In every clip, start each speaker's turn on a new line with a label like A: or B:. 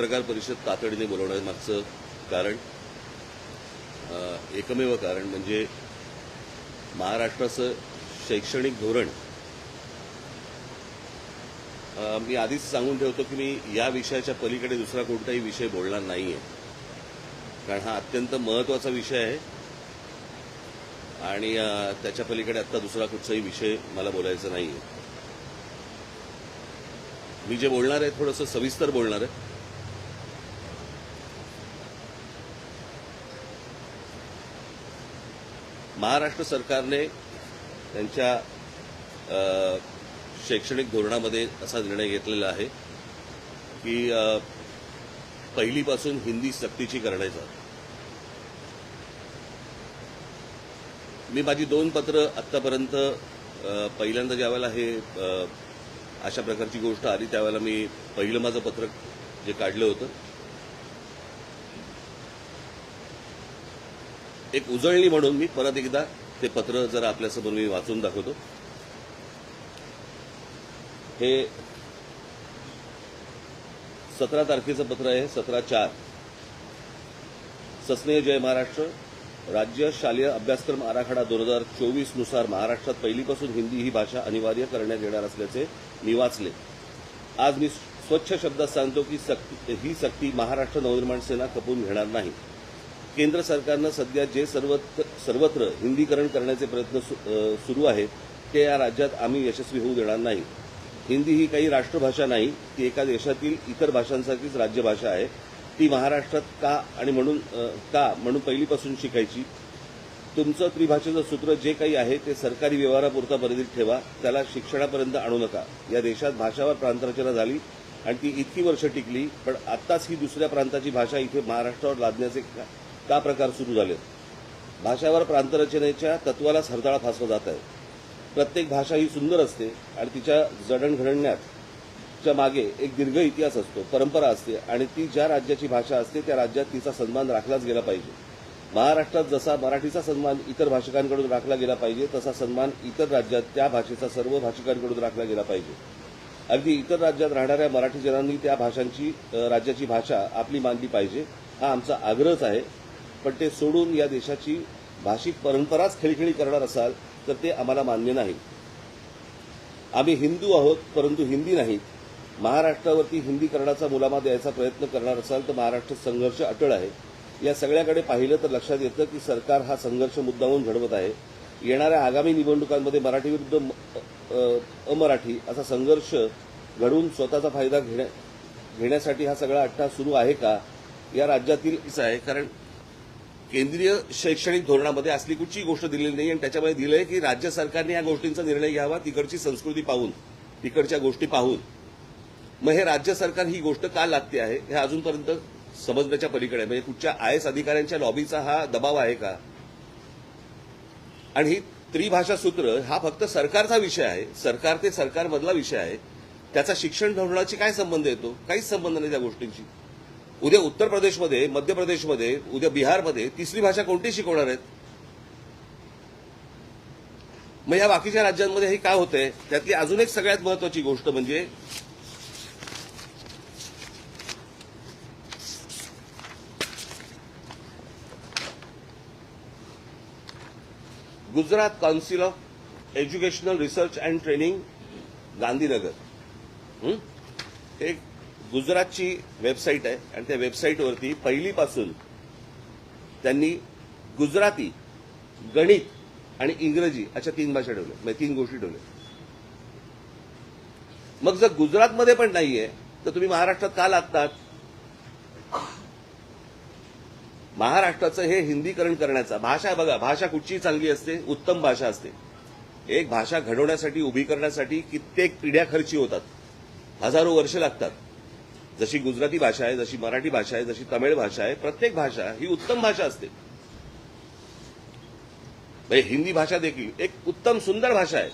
A: पत्रकार परिषद तातडीने बोलवण्यामागचं कारण एकमेव कारण म्हणजे महाराष्ट्राचं शैक्षणिक धोरण. मी आधीच सांगून ठेवतो की मी या विषयाच्या पलीकडे दुसरा कोणताही विषय बोलणार नाहीये. कारण हा अत्यंत महत्त्वाचा विषय आहे. आणि त्याच्या पलीकडे आत्ता दुसरा कुठचाही विषय मला बोलायचा नाहीये. मी जे बोलणार आहे थोडंसं सविस्तर बोलणार आहे. महाराष्ट्र सरकारने त्यांच्या शैक्षणिक धोरणामध्ये असा निर्णय घेतलेला आहे की पहिलीपासून हिंदी सक्तीची करण्याचा. मी माझी दोन पत्र आत्तापर्यंत पहिल्यांदा ज्यावेळेला हे अशा प्रकारची गोष्ट आली त्यावेळेला मी पहिलं माझं पत्र जे काढलं होतं. एक उजळणी म्हणून मी परत एकदा ते पत्र जरा आपल्यासमोर मी वाचून दाखवतो. हे सतरा तारखेचं पत्र आहे सतरा चार. सस्नेह जय महाराष्ट्र राज्य शालेय अभ्यासक्रम आराखडा दोन हजार चोवीसनुसार महाराष्ट्रात पहिलीपासून हिंदी ही भाषा अनिवार्य करण्यात येणार असल्याचे मी वाचले. आज मी स्वच्छ शब्दात सांगतो की सक्ती ही सक्ती महाराष्ट्र नवनिर्माण सेना खपून घेणार नाही. केंद्र सरकारनं सध्या जे सर्वत्र सर्वत्र हिंदीकरण करण्याचे प्रयत्न सु- सुरू आहेत ते या राज्यात आम्ही यशस्वी होऊ देणार नाही. हिंदी ही काही राष्ट्रभाषा नाही ती एका देशातील इतर भाषांसारखीच राज्यभाषा आहे. ती महाराष्ट्रात का आणि म्हणून का म्हणून पहिलीपासून शिकायची? तुमचं त्रिभाषेचं सूत्र जे काही आहे ते सरकारी व्यवहारापुरता मर्यादित ठेवा. त्याला शिक्षणापर्यंत आणू नका. या देशात भाषावर प्रांतरचना झाली आणि ती इतकी वर्ष टिकली पण आत्ताच ही दुसऱ्या प्रांताची भाषा इथे महाराष्ट्रावर लादण्याचे का- प्रकार सुरू झालेत? भाषावर प्रांतरचनेच्या तत्वालाच सरताळा फासला जात आहे. प्रत्येक भाषा ही सुंदर असते आणि तिच्या जडणघडण्याच्या मागे एक दीर्घ इतिहास असतो परंपरा असते आणि ती ज्या राज्याची भाषा असते त्या राज्यात तिचा सन्मान राखलाच गेला पाहिजे. महाराष्ट्रात जसा मराठीचा सन्मान इतर भाषिकांकडून राखला गेला पाहिजे तसा सन्मान इतर राज्यात त्या भाषेचा सर्व भाषिकांकडून राखला गेला पाहिजे. अगदी इतर राज्यात राहणाऱ्या मराठी जनांनी त्या भाषांची राज्याची भाषा आपली मानली पाहिजे हा आमचा आग्रहच आहे. पण ते सोडून या देशाची भाषिक परंपराच खिळखिळी करणार असाल तर ते आम्हाला मान्य नाही. आम्ही हिंदू आहोत परंतु हिंदी नाहीत. महाराष्ट्रावरती हिंदीकरणाचा मुलामा द्यायचा प्रयत्न करणार असाल तर महाराष्ट्र संघर्ष अटळ आहे. या सगळ्याकडे पाहिलं तर लक्षात येतं की सरकार हा संघर्ष मुद्दाहून घडवत आहे. येणाऱ्या आगामी निवडणुकांमध्ये मराठी विरुद्ध म- अमराठी असा संघर्ष घडवून स्वतःचा फायदा घेण्या घेण्यासाठी हा सगळा अट्टा सुरू आहे का? या राज्यातीलच आहे कारण केंद्रीय शैक्षणिक धोरणामध्ये असली कुठची गोष्ट दिलेली नाही आणि त्याच्यामध्ये दिलंय की राज्य सरकारने या गोष्टींचा निर्णय घ्यावा तिकडची संस्कृती पाहून तिकडच्या गोष्टी पाहून. मग हे राज्य सरकार ही गोष्ट का लागते आहे हे अजूनपर्यंत समजण्याच्या पलीकडे म्हणजे कुठच्या आय एस अधिकाऱ्यांच्या लॉबीचा हा दबाव आहे का? आणि ही त्रिभाषा सूत्र हा फक्त सरकारचा विषय आहे सरकार ते सरकारमधला विषय आहे. त्याचा शिक्षण धोरणाची काय संबंध येतो? काहीच संबंध नाही त्या गोष्टींशी. उद्या उत्तर प्रदेशमध्ये मध्य प्रदेशमध्ये उद्या बिहारमध्ये तिसरी भाषा कोणती शिकवणार आहेत? मग या बाकीच्या राज्यांमध्ये हे काय होतंय? त्यातली अजून एक सगळ्यात महत्वाची गोष्ट म्हणजे Gujarat council of educational research and training Gandhinagar. एक गुजरातची वेबसाईट आहे आणि त्या वेबसाईटवरती पहिलीपासून त्यांनी गुजराती गणित आणि इंग्रजी अशा तीन भाषा ठेवल्या. म्हणजे तीन गोष्टी ठेवल्या. मग जर गुजरातमध्ये पण नाहीये तर तुम्ही महाराष्ट्रात का लागतात? महाराष्ट्राचं हे हिंदीकरण करण्याचा भाषा बघा भाषा कुठची चांगली असते उत्तम भाषा असते. एक भाषा घडवण्यासाठी उभी करण्यासाठी कित्येक पिढ्या खर्ची होतात. हजारो वर्ष लागतात. जशी गुजराती भाषा आहे जशी मराठी भाषा आहे जशी तमिळ भाषा आहे प्रत्येक भाषा ही उत्तम भाषा असते. म्हणजे हिंदी भाषा देखील एक उत्तम सुंदर भाषा आहे.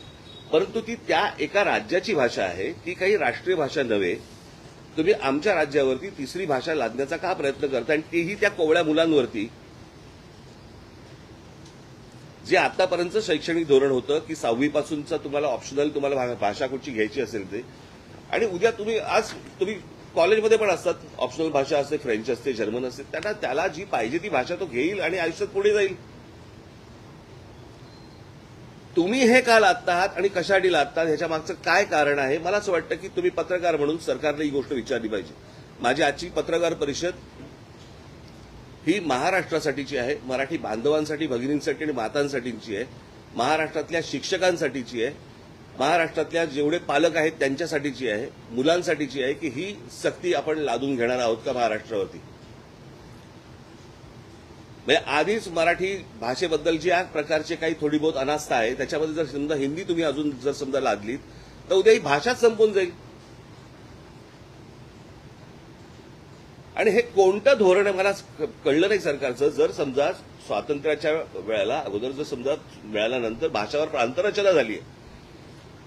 A: परंतु ती त्या एका राज्याची भाषा आहे ती काही राष्ट्रीय भाषा नव्हे. तुम्ही आमच्या राज्यावरती तिसरी भाषा लादण्याचा का प्रयत्न करता? आणि तेही त्या कोवळ्या मुलांवरती. जे आतापर्यंत शैक्षणिक धोरण होतं की सहावीपासूनचं तुम्हाला ऑप्शनल तुम्हाला भा- भाषा कुठची घ्यायची असेल ते. आणि उद्या तुम्ही आज तुम्ही कॉलेजमध्ये पण असतात. ऑप्शनल भाषा असते फ्रेंच असते जर्मन असते. त्यांना त्याला जी पाहिजे ती भाषा तो घेईल आणि आयुष्यात पुढे जाईल. तुम्ही हे का लादता आहात आणि कशासाठी लादतात ह्याच्या मागचं काय कारण आहे? मला असं वाटतं की तुम्ही पत्रकार म्हणून सरकारने ही गोष्ट विचारली पाहिजे. माझी आजची पत्रकार परिषद ही महाराष्ट्रासाठीची आहे मराठी बांधवांसाठी भगिनींसाठी आणि मातांसाठीची आहे महाराष्ट्रातल्या शिक्षकांसाठीची आहे. महाराष्ट्रातल्या जेवढे पालक आहेत त्यांच्यासाठीची आहे मुलांसाठीची आहे की ही सक्ती आपण लादून घेणार आहोत का महाराष्ट्रावरती? म्हणजे आधीच मराठी भाषेबद्दल या प्रकारचे काही थोडी बहुत अनास्था आहे त्याच्यामध्ये जर समजा हिंदी तुम्ही अजून जर समजा लादलीत तर उद्या ही भाषाच संपून जाईल. आणि हे कोणतं धोरण आहे मला कळलं नाही सरकारचं. जर समजा स्वातंत्र्याच्या वेळेला अगोदर जर समजा मिळाल्यानंतर भाषावर प्रांतरचना झाली आहे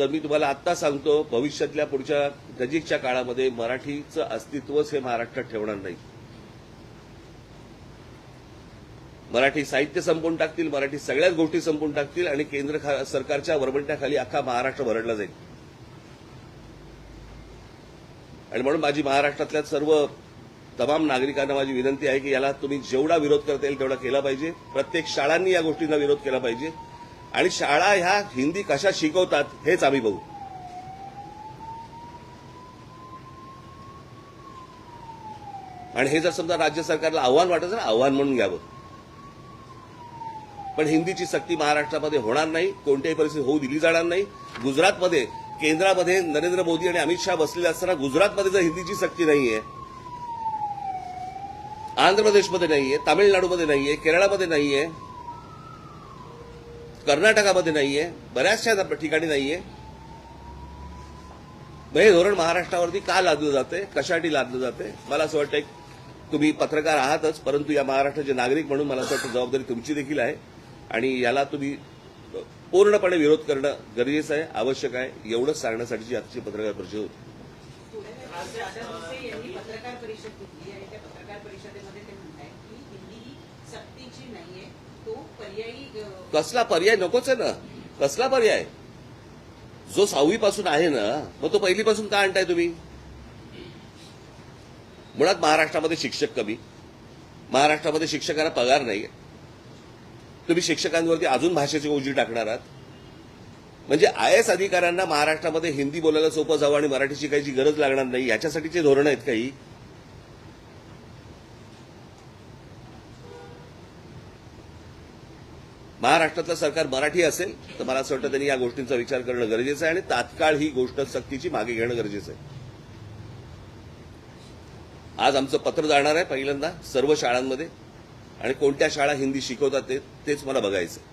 A: तर मी तुम्हाला आत्ता सांगतो भविष्यातल्या पुढच्या नजीकच्या काळामध्ये मराठीचं अस्तित्वच हे महाराष्ट्रात ठेवणार नाही. मराठी साहित्य संपवून टाकतील मराठी सगळ्याच गोष्टी संपवून टाकतील आणि केंद्र खा- सरकारच्या वरवंट्याखाली अख्खा महाराष्ट्र भरडला जाईल. आणि म्हणून माझी महाराष्ट्रातल्या सर्व तमाम नागरिकांना माझी विनंती आहे की याला तुम्ही जेवढा विरोध करता येईल तेवढा केला पाहिजे. प्रत्येक शाळांनी या गोष्टींना विरोध केला पाहिजे. आणि शाळा ह्या हिंदी कशा शिकवतात हेच आम्ही बघू. आणि हे जर समजा राज्य सरकारला आव्हान वाटत ना आव्हान म्हणून घ्यावं. पण हिंदीची सक्ती महाराष्ट्रामध्ये होणार नाही कोणत्याही परिस्थिती होऊ दिली जाणार नाही. गुजरातमध्ये केंद्रामध्ये नरेंद्र मोदी आणि अमित शहा बसलेले असताना गुजरातमध्ये जर हिंदीची सक्ती नाहीये आंध्र प्रदेशमध्ये नाहीये तामिळनाडूमध्ये नाहीये केरळामध्ये नाहीये कर्नाटकामध्ये नाहीये बऱ्याचशा ठिकाणी नाहीये. मग हे धोरण महाराष्ट्रावरती का लादलं जाते? कशासाठी लादलं जाते? मला असं वाटतं तुम्ही पत्रकार आहातच परंतु या महाराष्ट्राचे नागरिक म्हणून मला असं वाटतं जबाबदारी तुमची देखील आहे. आणि याला तुम्ही पूर्णपणे विरोध करणं गरजेचं आहे आवश्यक आहे एवढंच सांगण्यासाठीची आजची पत्रकार परिषद होती.
B: पत्रकार परिषद घेतली आणि त्या पत्रकार परिषदेमध्ये ते म्हणतायत की हिंदी ही सक्तीची नाहीये.
A: कसला पर्याय नकोच आहे ना. कसला पर्याय? जो सहावीपासून आहे ना मग तो पहिलीपासून का आणताय तुम्ही? मुळात महाराष्ट्रामध्ये शिक्षक कमी. महाराष्ट्रामध्ये शिक्षकांना पगार नाही तुम्ही शिक्षकांवरती अजून भाषेची ओझी टाकणार आहात. म्हणजे आय एस अधिकाऱ्यांना महाराष्ट्रामध्ये हिंदी बोलायला सोपं जावं आणि मराठी शिकायची गरज लागणार नाही याच्यासाठीचे धोरण आहेत काही. महाराष्ट्रातलं सरकार मराठी असेल तर मला असं वाटतं त्यांनी या गोष्टींचा विचार करणं गरजेचं आहे आणि तात्काळ ही गोष्ट सक्तीची मागे घेणं गरजेचं आहे आज आमचं पत्र जाणार आहे पहिल्यांदा सर्व शाळांमध्ये आणि कोणत्या शाळा हिंदी शिकवतात तेच मला बघायचं आहे.